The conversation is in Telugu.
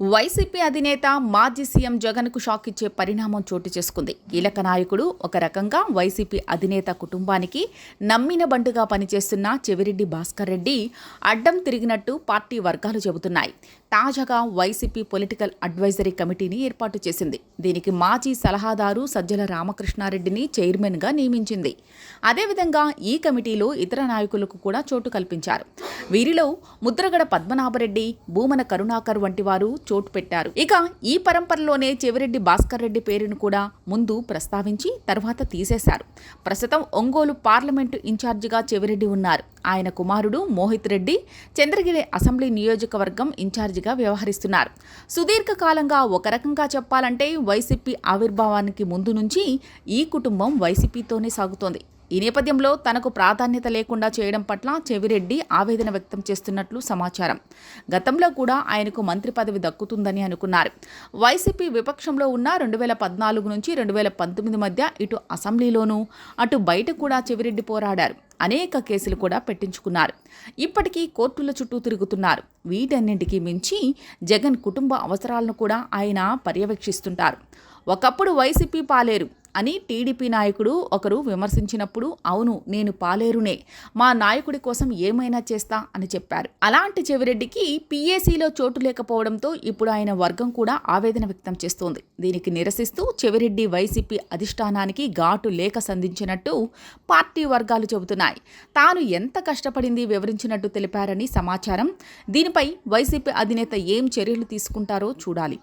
వైసీపీ అధినేత మాజీ సీఎం జగన్కు షాక్ ఇచ్చే పరిణామం చోటు చేసుకుంది. కీలక నాయకుడు ఒక రకంగా వైసీపీ అధినేత కుటుంబానికి నమ్మిన బంటుగా పనిచేస్తున్న చెవిరెడ్డి భాస్కర్ రెడ్డి అడ్డం తిరిగినట్టు పార్టీ వర్గాలు చెబుతున్నాయి. తాజాగా వైసీపీ పొలిటికల్ అడ్వైజరీ కమిటీని ఏర్పాటు చేసింది. దీనికి మాజీ సలహాదారు సజ్జల రామకృష్ణారెడ్డిని చైర్మన్గా నియమించింది. అదేవిధంగా ఈ కమిటీలో ఇతర నాయకులకు కూడా చోటు కల్పించారు. వీరిలో ముద్రగడ పద్మనాభరెడ్డి భూమన కరుణాకర్ వంటి వారు చోటు పెట్టారు. ఇక ఈ పరంపరలోనే చెవిరెడ్డి భాస్కర్ రెడ్డి పేరును కూడా ముందు ప్రస్తావించి తర్వాత తీసేశారు. ప్రస్తుతం ఒంగోలు పార్లమెంటు ఇన్ఛార్జిగా చెవిరెడ్డి ఉన్నారు. ఆయన కుమారుడు మోహిత్ రెడ్డి చంద్రగిరి అసెంబ్లీ నియోజకవర్గం ఇన్ఛార్జిగా వ్యవహరిస్తున్నారు. సుదీర్ఘకాలంగా ఒక రకంగా చెప్పాలంటే వైసీపీ ఆవిర్భావానికి ముందు నుంచి ఈ కుటుంబం వైసీపీతోనే సాగుతోంది. ఈ నేపథ్యంలో తనకు ప్రాధాన్యత లేకుండా చేయడం పట్ల చెవిరెడ్డి ఆవేదన వ్యక్తం చేస్తున్నట్లు సమాచారం. గతంలో కూడా ఆయనకు మంత్రి పదవి దక్కుతుందని అనుకున్నారు. వైసీపీ విపక్షంలో ఉన్న రెండు వేల పద్నాలుగు నుంచి రెండు వేల పంతొమ్మిది మధ్య ఇటు అసెంబ్లీలోనూ అటు బయట కూడా చెవిరెడ్డి పోరాడారు. అనేక కేసులు కూడా పెట్టించుకున్నారు. ఇప్పటికీ కోర్టుల చుట్టూ తిరుగుతున్నారు. వీటన్నింటికీ మించి జగన్ కుటుంబ అవసరాలను కూడా ఆయన పర్యవేక్షిస్తుంటారు. ఒకప్పుడు వైసీపీ పాలేరు. అని టీడీపీ నాయకుడు ఒకరు విమర్శించినప్పుడు అవును నేను పాలేరునే. మా నాయకుడి కోసం ఏమైనా చేస్తా అని చెప్పారు. అలాంటి చెవిరెడ్డికి పీఏసీలో చోటు లేకపోవడంతో ఇప్పుడు ఆయన వర్గం కూడా ఆవేదన వ్యక్తం చేస్తోంది. దీనికి నిరసిస్తూ చెవిరెడ్డి వైసీపీ అధిష్టానానికి ఘాటు లేఖ సంధించినట్టు పార్టీ వర్గాలు చెబుతున్నాయి. తాను ఎంత కష్టపడింది వివరించినట్టు తెలిపారని సమాచారం. దీనిపై వైసీపీ అధినేత ఏం చర్యలు తీసుకుంటారో చూడాలి.